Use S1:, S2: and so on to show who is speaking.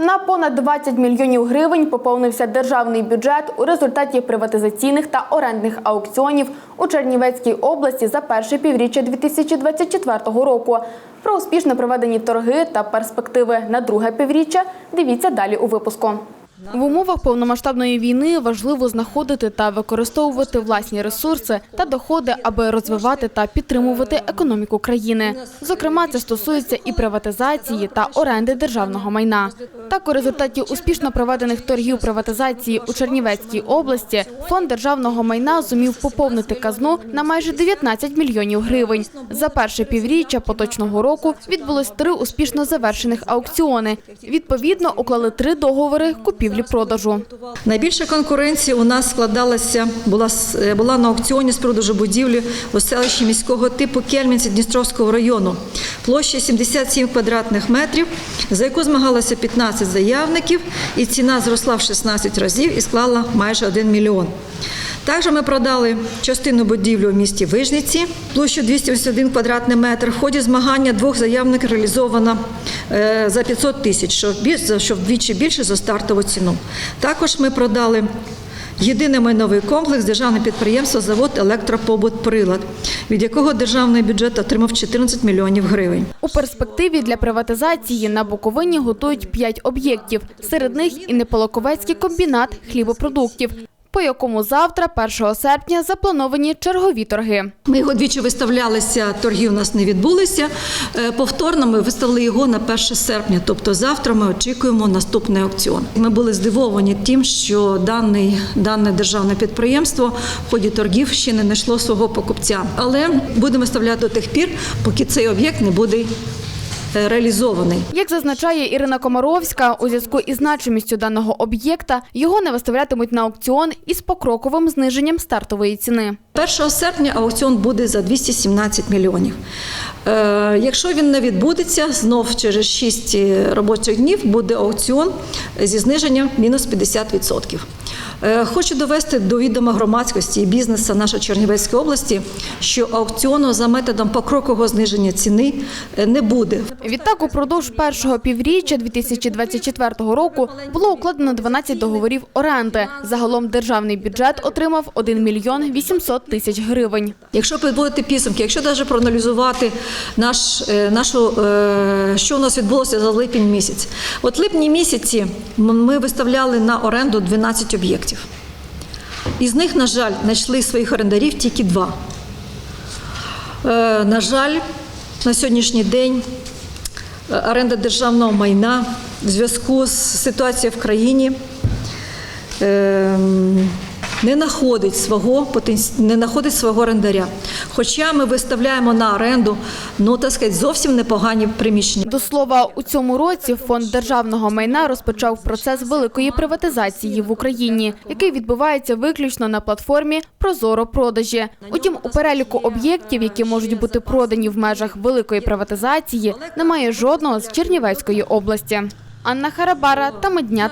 S1: На понад 20 мільйонів гривень поповнився державний бюджет у результаті приватизаційних та орендних аукціонів у Чернівецькій області за перше півріччя 2024 року. Про успішно проведені торги та перспективи на друге півріччя дивіться далі у випуску. В умовах повномасштабної війни важливо знаходити та використовувати власні ресурси та доходи, аби розвивати та підтримувати економіку країни. Зокрема, це стосується і приватизації та оренди державного майна. Так, у результаті успішно проведених торгів приватизації у Чернівецькій області фонд державного майна зумів поповнити казну на майже 19 мільйонів гривень. За перше півріччя поточного року відбулось три успішно завершених аукціони. Відповідно, уклали три договори купівлі-продажу.
S2: Найбільша конкуренція у нас складалася була е, була на аукціоні з продажу будівлі у селищі міського типу Кельмінці Дністровського району. Площа 77 квадратних метрів, за яку змагалося 15 заявників, і ціна зросла в 16 разів і склала майже 1 мільйон. Також ми продали частину будівлі у місті Вижниці, площу 281 квадратний метр. В ході змагання двох заявників реалізовано е, за 500 тисяч, що вдвічі більше за стартову ціну. Також ми продали єдиний майновий комплекс державне підприємство завод електропобут Прилад, від якого державний бюджет отримав 14 мільйонів гривень.
S1: У перспективі для приватизації на Буковині готують п'ять об'єктів. Серед них і Неполоковецький комбінат хлібопродуктів, по якому завтра, 1 серпня, заплановані чергові торги.
S2: Ми його двічі виставлялися, торги у нас не відбулися. Е, Повторно ми виставили його на 1 серпня, тобто завтра ми очікуємо наступний аукціон. Ми були здивовані тим, що даний, дане державне підприємство в ході торгів ще не знайшло свого покупця. Але будемо виставляти до тих пір, поки цей об'єкт не буде реалізований.
S1: Як зазначає Ірина Комаровська, у зв'язку із значимістю даного об'єкта його не виставлятимуть на аукціон із покроковим зниженням стартової ціни.
S2: 1 серпня аукціон буде за 217 мільйонів. Е, якщо він не відбудеться, знов через 6 робочих днів буде аукціон зі зниженням мінус 50%. Е, хочу довести до відома громадськості і бізнесу нашої Чернівецької області, що аукціону за методом покрокового зниження ціни е, не буде.
S1: Відтак, упродовж першого півріччя 2024 року було укладено 12 договорів оренди. Загалом державний бюджет отримав 1 мільйон 800 тисяч гривень.
S2: Якщо підводити підсумки, якщо навіть проаналізувати наш, е, нашу, е, що у нас відбулося за липень місяць. От липні місяці ми виставляли на оренду 12 об'єктів. Із них, на жаль, знайшли своїх орендарів тільки два. Е, На жаль, на сьогоднішній день оренда державного майна в зв'язку з ситуацією в країні. Ем, не знаходить свого не знаходить свого орендаря. Хоча ми виставляємо на оренду, ну так сказати, зовсім непогані приміщення.
S1: До слова, у цьому році фонд державного майна розпочав процес великої приватизації в Україні, який відбувається виключно на платформі Прозоро продажі. Утім, у переліку об'єктів, які можуть бути продані в межах великої приватизації, немає жодного з Чернівецької області. Анна Харабара та Медня.